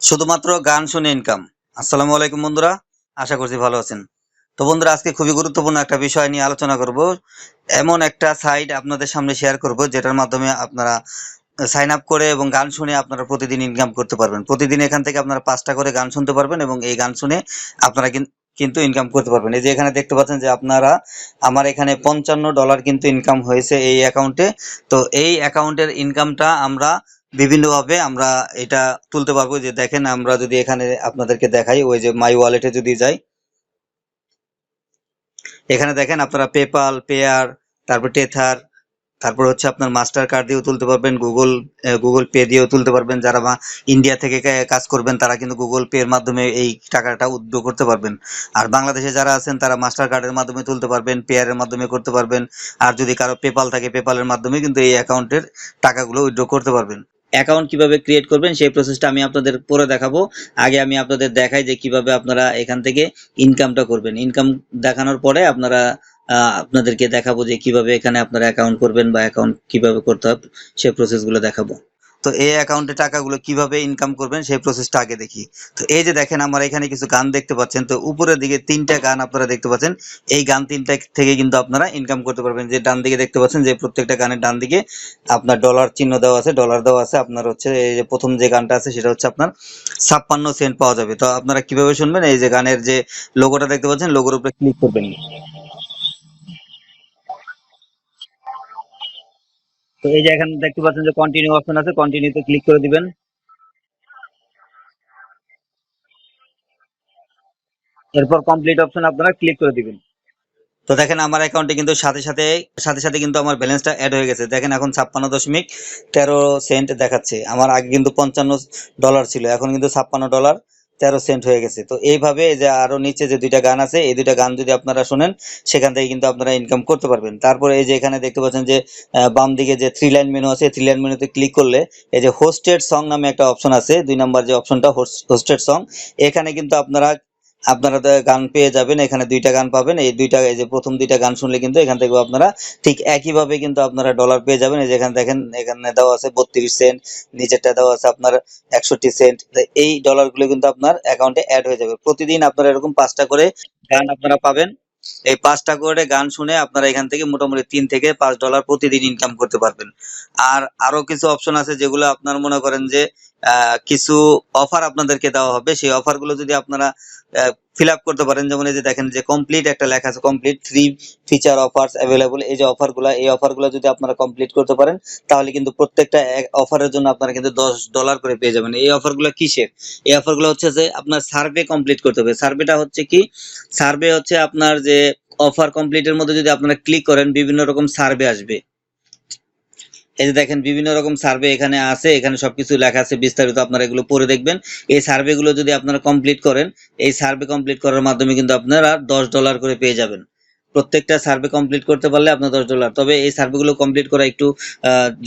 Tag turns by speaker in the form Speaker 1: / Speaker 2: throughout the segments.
Speaker 1: শুধুমাত্র গান শুনে ইনকাম আসসালামু আলাইকুম বন্ধুরা, আশা করছি ভালো আছেন। তো বন্ধুরা, আজকে খুবই গুরুত্বপূর্ণ একটা বিষয় নিয়ে আলোচনা করব। এমন একটা সাইট আপনাদের সামনে শেয়ার করব, যেটার মাধ্যমে আপনারা সাইন আপ করে এবং গান শুনে আপনারা প্রতিদিন ইনকাম করতে পারবেন। প্রতিদিন এখান থেকে আপনারা পাঁচটা করে গান শুনতে পারবেন এবং এই গান শুনে আপনারা কিন- কিন্তু ইনকাম করতে পারবেন। এই যে এখানে দেখতে পাচ্ছেন যে আপনারা, আমার এখানে পঞ্চান্ন ডলার কিন্তু ইনকাম হয়েছে এই অ্যাকাউন্টে তো এই অ্যাকাউন্টের ইনকামটা আমরা বিভিন্নভাবে আমরা এটা তুলতে পারব যে দেখেন আমরা যদি এখানে আপনাদেরকে দেখাই, ওই যে মাই ওয়ালেটে যদি যাই। এখানে দেখেন আপনারা পেপাল পেয়ার তারপর টেথার তারপর হচ্ছে আপনার মাস্টার কার্ড দিয়েও তুলতে পারবেন, গুগল গুগল পে দিয়েও তুলতে পারবেন। যারা বা ইন্ডিয়া থেকে কাজ করবেন, তারা কিন্তু গুগল পে এর মাধ্যমে এই টাকাটা উদ্যোগ করতে পারবেন। আর বাংলাদেশে যারা আছেন, তারা মাস্টার কার্ডের মাধ্যমে তুলতে পারবেন পেয়ারের মাধ্যমে করতে পারবেন। আর যদি কারও পেপাল থাকে, পেপালের মাধ্যমে কিন্তু এই অ্যাকাউন্টের টাকাগুলো উইথড্র করতে পারবেন। অ্যাকাউন্ট কীভাবে ক্রিয়েট করবেন, সেই প্রসেসটা আমি আপনাদের পরে দেখাবো। আগে আমি আপনাদের দেখাই যে কীভাবে আপনারা এখান থেকে ইনকামটা করবেন। ইনকাম দেখানোর পরে আপনারা আপনাদেরকে দেখাবো যে কীভাবে এখানে আপনারা অ্যাকাউন্ট করবেন বা অ্যাকাউন্ট কীভাবে করতে হবে, সেই প্রসেসগুলো দেখাবো। তো এই অ্যাকাউন্টে টাকাগুলো কীভাবে ইনকাম করবেন, সেই প্রসেসটা আগে দেখি। তো এই যে দেখেন, আমার এখানে কিছু গান দেখতে পাচ্ছেন। তো উপরের দিকে তিনটা গান আপনারা দেখতে পাচ্ছেন। এই গান তিনটা থেকে কিন্তু আপনারা ইনকাম করতে পারবেন। যে ডান দিকে দেখতে পাচ্ছেন যে প্রত্যেকটা গানের ডান দিকে আপনার ডলার চিহ্ন দেওয়া আছে ডলার দেওয়া আছে। আপনার হচ্ছে এই যে প্রথম যে গানটা আছে, সেটা হচ্ছে আপনার ছাপ্পান্ন সেন্ট পাওয়া যাবে। তো আপনারা কীভাবে শুনবেন? এই যে গানের যে লোগোটা দেখতে পাচ্ছেন লোগোর উপরে ক্লিক করবেন। তো এই যে এখানে দেখতে পাচ্ছেন যে কন্টিনিউ অপশন আছে কন্টিনিউতে ক্লিক করে দিবেন। এরপর কমপ্লিট অপশন আপনারা ক্লিক করে দিবেন। তো দেখেন, আমার অ্যাকাউন্টে কিন্তু সাথে সাথে সাথে সাথে কিন্তু আমার ব্যালেন্সটা অ্যাড হয়ে গেছে। দেখেন, এখন ছাপ্পান্ন দশমিক তেরো সেন্ট দেখাচ্ছে। আমার আগে কিন্তু পঞ্চান্ন ডলার ছিল, এখন কিন্তু ছাপ্পান্ন ডলার তেরো সেন্ট হয়ে গেছে। তো এইভাবে যে আরও নিচে যে দুইটা গান আছে, এই দুইটা গান যদি আপনারা শোনেন, সেখান থেকে কিন্তু আপনারা ইনকাম করতে পারবেন। তারপরে এই যে এখানে দেখতে পাচ্ছেন যে বাম দিকে যে থ্রি লাইন মেনু আছে থ্রি লাইন মেনুতে ক্লিক করলে এই যে হোস্টেড সং নামে একটা অপশন আছে। দুই নাম্বার যে অপশনটা হোস্টেড সং এখানে কিন্তু আপনারা আপনারা গান পেয়ে যাবেন, এখানে দুইটা গান পাবেন। এই দুইটা, এই যে প্রথম দুইটা গান শুনলে কিন্তু এখান থেকে আপনারা ঠিক একইভাবে কিন্তু আপনারা ডলার পেয়ে যাবেন। এই যে এখানে দেখেন, এখানে দেওয়া আছে বত্রিশ সেন্ট নিচেরটা দেওয়া আছে আপনার একষট্টি সেন্ট এই ডলারগুলো কিন্তু আপনার অ্যাকাউন্টে অ্যাড হয়ে যাবে। প্রতিদিন আপনারা এরকম পাঁচটা করে গান আপনারা পাবেন। এই পাঁচটা করে গান শুনে আপনারা এখান থেকে মোটামুটি তিন থেকে পাঁচ ডলার প্রতিদিন ইনকাম করতে পারবেন। আর আরও কিছু অপশন আছে যেগুলো আপনার মনে করেন যে কিছু অফার আপনাদেরকে দেওয়া হবে। সেই অফারগুলো যদি আপনারা ফিল আপ করতে পারেন, যেমন এই যে দেখেন যে কমপ্লিট একটা লেখা আছে complete three feature offers available এই যে অফারগুলা, এই অফারগুলা যদি আপনারা কমপ্লিট করতে পারেন, তাহলে কিন্তু প্রত্যেকটা অফারের জন্য আপনারা কিন্তু দশ ডলার করে পেয়ে যাবেন। এই অফারগুলা কিসের? এই অফারগুলো হচ্ছে যে আপনার সার্ভে কমপ্লিট করতে হবে। সার্ভেটা হচ্ছে কি? সার্ভে হচ্ছে আপনার যে অফার কমপ্লিটের মধ্যে যদি আপনারা ক্লিক করেন, বিভিন্ন রকম সার্ভে আসবে। এই যে দেখেন, বিভিন্ন রকম সার্ভে এখানে আছে, এখানে সবকিছু লেখা আছে, বিস্তারিত আপনারা এগুলো পড়ে দেখবেন। এই সার্ভেগুলো যদি আপনারা কমপ্লিট করেন, এই সার্ভে কমপ্লিট করার মাধ্যমে কিন্তু আপনারা দশ ডলার করে পেয়ে যাবেন। প্রত্যেকটা সার্ভে কমপ্লিট করতে পারলে আপনার দশ ডলার তবে এই সার্ভে গুলো কমপ্লিট করা একটু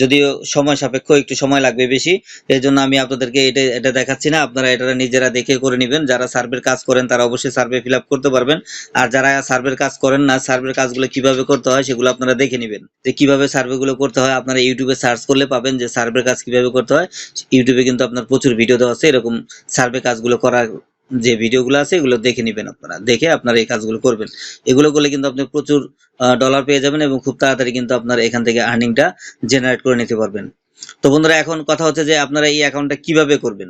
Speaker 1: যদিও সময় সাপেক্ষ, একটু সময় লাগবে বেশি। এই জন্য আমি আপনাদেরকে এটা এটা দেখাচ্ছি না। আপনারা এটা নিজেরা দেখে করে নেবেন। যারা সার্ভের কাজ করেন, তারা অবশ্যই সার্ভে ফিল করতে পারবেন। আর যারা সার্ভের কাজ করেন না সার্ভের কাজগুলো কীভাবে করতে হয়, সেগুলো আপনারা দেখে নেবেন। যে কীভাবে সার্ভে গুলো করতে হয়, আপনারা ইউটিউবে সার্চ করলে পাবেন যে সার্ভের কাজ কীভাবে করতে হয়। ইউটিউবে কিন্তু আপনার প্রচুর ভিডিও দেওয়া আছে। এরকম সার্ভে কাজগুলো করার যে ভিডিওগুলো আছে এগুলো দেখে নেবেন আপনারা। দেখে আপনারা এই কাজগুলো করবেন। এগুলো করলে কিন্তু আপনি প্রচুর ডলার পেয়ে যাবেন এবং খুব তাড়াতাড়ি কিন্তু আপনার এখান থেকে আর্নিংটা জেনারেট করে নিতে পারবেন। তো বন্ধুরা, এখন কথা হচ্ছে যে আপনারা এই অ্যাকাউন্টটা কীভাবে করবেন?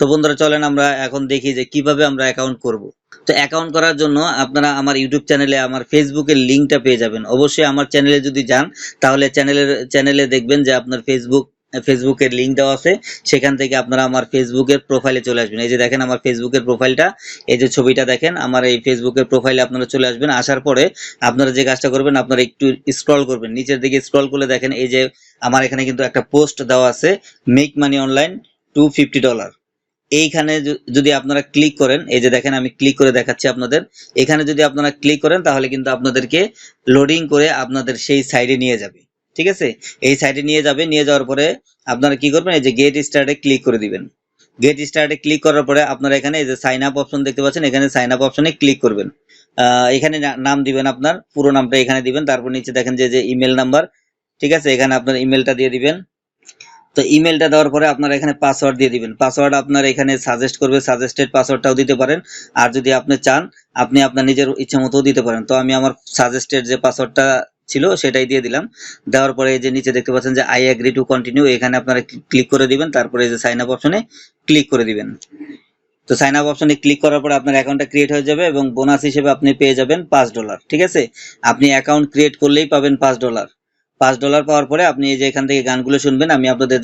Speaker 1: তো বন্ধুরা, চলেন আমরা এখন দেখি যে কীভাবে আমরা অ্যাকাউন্ট করব। তো অ্যাকাউন্ট করার জন্য আপনারা আমার ইউটিউব চ্যানেলে আমার ফেসবুকের লিঙ্কটা পেয়ে যাবেন। অবশ্যই আমার চ্যানেলে যদি যান, তাহলে চ্যানেলের চ্যানেলে দেখবেন যে আপনার ফেসবুক ফেসবুকের লিঙ্ক দেওয়া আছে, সেখান থেকে আপনারা আমার ফেসবুকের প্রোফাইলে চলে আসবেন। এই যে দেখেন আমার ফেসবুকের প্রোফাইলটা এই যে ছবিটা দেখেন, আমার এই ফেসবুকের প্রোফাইলে আপনারা চলে আসবেন। আসার পরে আপনারা যে কাজটা করবেন, আপনারা একটু স্ক্রল করবেন। নিচের দিকে স্ক্রল করলে দেখেন, এই যে আমার এখানে কিন্তু একটা পোস্ট দেওয়া আছে make money online to fifty dollar এইখানে যদি আপনারা ক্লিক করেন, এই যে দেখেন, আমি ক্লিক করে দেখাচ্ছি আপনাদের। এখানে যদি আপনারা ক্লিক করেন, তাহলে কিন্তু আপনাদেরকে লোডিং করে আপনাদের সেই সাইডে নিয়ে যাবে। ঠিক আছে? এই সাইডে নিয়ে যাবে, নিয়ে যাওয়ার পরে আপনারা কি করবেন? এই যে গেট স্টার্টে ক্লিক করে দিবেন। গেট স্টার্টে ক্লিক করার পরে আপনারা এখানে এই যে সাইন আপ অপশন দেখতে পাচ্ছেন, এখানে সাইন আপ অপশনে ক্লিক করবেন। এখানে নাম দিবেন আপনার, পুরো নামটা এখানে দিবেন, তারপর নিচে দেখেন যে যে ইমেল নাম্বার ঠিক আছে? এখানে আপনার ইমেলটা দিয়ে দিবেন। তো ইমেলটা দেওয়ার পরে আপনারা এখানে পাসওয়ার্ড দিয়ে দিবেন। পাসওয়ার্ড আপনার এখানে সাজেস্ট করবে সাজেস্টেড পাসওয়ার্ডটাও দিতে পারেন। আর যদি আপনি চান, আপনি আপনার নিজের ইচ্ছা মতো দিতে পারেন। তো আমি আমার সাজেস্টেড যে পাসওয়ার্ডটা ছিল, সেটাই দিয়ে দিলাম। দেওয়ার পরে যে নিচে দেখতে পাচ্ছেন যে আই অ্যাগ্রি টু কন্টিনিউ এখানে আপনারা ক্লিক করে দিবেন, তারপরে যে সাইন আপ অপশনে ক্লিক করে দিবেন। তো সাইন আপ অপশনে ক্লিক করার পরে আপনার অ্যাকাউন্টটা ক্রিয়েট হয়ে যাবে এবং বোনাস হিসেবে আপনি পেয়ে যাবেন পাঁচ ডলার ঠিক আছে? আপনি অ্যাকাউন্ট ক্রিয়েট করলেই পাবেন পাঁচ ডলার পাঁচ ডলার পাওয়ার পরে আপনি এই যে এখান থেকে গানগুলো শুনবেন, আমি আপনাদের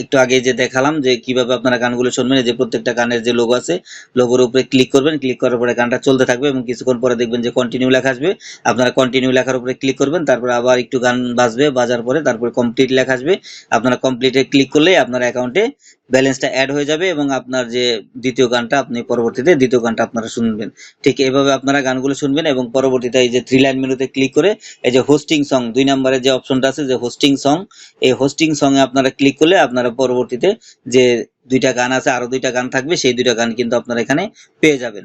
Speaker 1: একটু আগে যে দেখালাম যে কীভাবে আপনারা গানগুলো শুনবেন, এই যে প্রত্যেকটা গানের যে লোগো আছে লোগোর উপরে ক্লিক করবেন ক্লিক করার পরে গানটা চলতে থাকবে এবং কিছুক্ষণ পরে দেখবেন যে কন্টিনিউ লেখা আসবে। আপনারা কন্টিনিউ লেখার উপরে ক্লিক করবেন, তারপরে আবার একটু গান বাজবে, বাজার পরে তারপরে কমপ্লিট লেখা আসবে। আপনারা কমপ্লিটে ক্লিক করলেই আপনার অ্যাকাউন্টে ব্যালেন্সটা অ্যাড হয়ে যাবে এবং আপনার যে দ্বিতীয় গানটা আপনি পরবর্তীতে দ্বিতীয় গানটা আপনারা শুনবেন। ঠিক এইভাবে আপনারা গানগুলো শুনবেন এবং পরবর্তীতে এই যে থ্রি লাইন মেনুতে ক্লিক করে এই যে হোস্টিং সং দুই নম্বরে যে অপশনটা আছে যে হোস্টিং সং এই হোস্টিং সং এ আপনারা ক্লিক করলে আপনারা পরবর্তীতে যে দুইটা গান আছে, আরও দুইটা গান থাকবে, সেই দুইটা গান কিন্তু আপনারা এখানে পেয়ে যাবেন।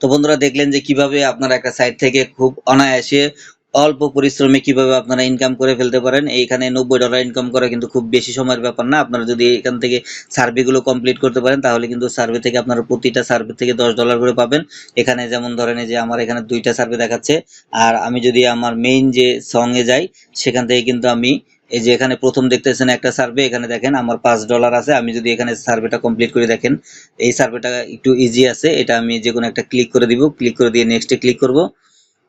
Speaker 1: তো বন্ধুরা দেখলেন যে কীভাবে আপনারা একটা সাইট থেকে খুব অনায়াসে অল্প পরিশ্রমে কীভাবে আপনারা ইনকাম করে ফেলতে পারেন, এইখানে নব্বই ডলার ইনকাম করা কিন্তু খুব বেশি সময়ের ব্যাপার না। আপনারা যদি এখান থেকে সার্ভে গুলো কমপ্লিট করতে পারেন, তাহলে কিন্তু সার্ভে থেকে আপনারা প্রতিটা সার্ভে থেকে দশ ডলার করে পাবেন। এখানে যেমন ধরেন যে আমার এখানে দুইটা সার্ভে দেখাচ্ছে, আর আমি যদি আমার মেইন যে সং এ যাই, সেখান থেকে কিন্তু আমি এই যে এখানে প্রথম দেখতেছেন একটা সার্ভে এখানে দেখেন আমার পাঁচ ডলার আছে, আমি যদি এখানে সার্ভেটা কমপ্লিট করে দেখেন, এই সার্ভেটা একটু ইজি আছে, এটা আমি যে কোনো একটা ক্লিক করে দিব ক্লিক করে দিয়ে নেক্সটে ক্লিক করব।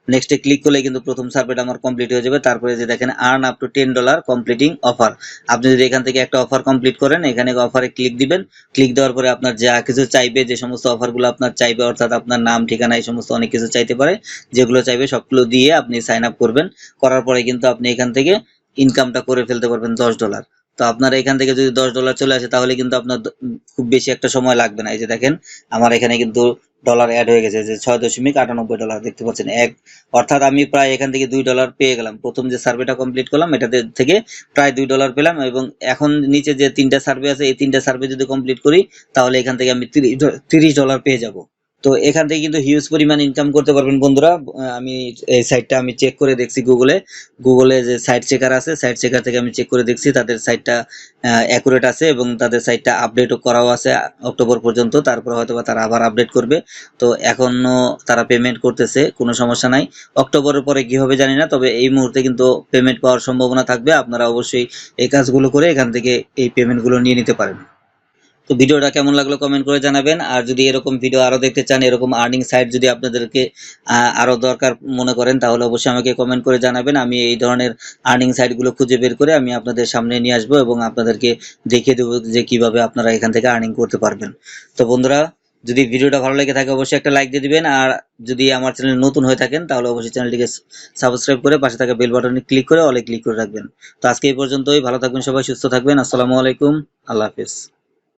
Speaker 1: নেক্সটে ক্লিক করলে কিন্তু প্রথম সার্ভেটা আমার কমপ্লিট হয়ে যাবে। তারপরে যে দেখেন earn up to ten dollar completing offer আপনি যদি এখান থেকে একটা অফার কমপ্লিট করেন, এখানে অফারে ক্লিক দিবেন। ক্লিক দেওয়ার পরে আপনার যা কিছু চাইবে, যে সমস্ত অফারগুলো আপনার চাইবে, অর্থাৎ আপনার নাম, ঠিকানা, এই সমস্ত অনেক কিছু চাইতে পারে, যেগুলো চাইবে সবগুলো দিয়ে আপনি সাইন আপ করবেন। করার পরে কিন্তু আপনি এখান থেকে ইনকামটা করে ফেলতে পারবেন দশ ডলার তো আপনার এখান থেকে যদি দশ ডলার চলে আসে, তাহলে কিন্তু আপনার খুব বেশি একটা সময় লাগবে না। এই যে দেখেন, আমার এখানে কিন্তু ডলার অ্যাড হয়ে গেছে, যে ছয় দশমিক আটানব্বই ডলার দেখতে পাচ্ছেন, এক। অর্থাৎ আমি প্রায় এখান থেকে দুই ডলার পেয়ে গেলাম। প্রথম যে সার্ভেটা কমপ্লিট করলাম এটা থেকে প্রায় দুই ডলার পেলাম এবং এখন নিচে যে তিনটা সার্ভে আছে, এই তিনটা সার্ভে যদি কমপ্লিট করি, তাহলে এখান থেকে আমি তিরিশ ডলার পেয়ে যাব। তো এখান থেকে কিন্তু হিউজ পরিমাণ ইনকাম করতে পারবেন বন্ধুরা। আমি এই সাইটটা আমি চেক করে দেখছি গুগলে গুগলে যে সাইট চেকার আছে সাইট চেকার থেকে আমি চেক করে দেখছি তাদের সাইটটা অ্যাকুরেট আছে এবং তাদের সাইটটা আপডেটও করাও আছে অক্টোবর পর্যন্ত। তারপর হয়তো বা তারা আবার আপডেট করবে। তো এখনও তারা পেমেন্ট করতেছে, কোনো সমস্যা নাই। অক্টোবরের পরে কি হবে জানি না, তবে এই মুহূর্তে কিন্তু পেমেন্ট পাওয়ার সম্ভাবনা থাকবে। আপনারা অবশ্যই এই কাজগুলো করে এখান থেকে এই পেমেন্টগুলো নিয়ে নিতে পারেন। তো ভিডিওটা কেমন লাগল কমেন্ট করে জানাবেন। আর যদি এরকম ভিডিও আরও দেখতে চান এরকম আর্নিং সাইট যদি আপনাদেরকে আহ, আরও দরকার মনে করেন তাহলে অবশ্যই আমাকে কমেন্ট করে জানাবেন। আমি এই ধরনের আর্নিং সাইটগুলো খুঁজে বের করে আমি আপনাদের সামনে নিয়ে আসব এবং আপনাদেরকে দেখিয়ে দেবো যে কীভাবে আপনারা এখান থেকে আর্নিং করতে পারবেন। তো বন্ধুরা যদি ভিডিওটা ভালো লেগে থাকে অবশ্যই একটা লাইক দিয়ে দিবেন। আর যদি আমার চ্যানেল নতুন হয়ে থাকেন তাহলে অবশ্যই চ্যানেলটিকে সাবস্ক্রাইব করে পাশে থাকা বেল বাটনে ক্লিক করে অলে ক্লিক করে রাখবেন। তো আজকে এই পর্যন্তই। ভালো থাকবেন সবাই সুস্থ থাকবেন। আসসালামু আলাইকুম। আল্লাহ হাফিজ।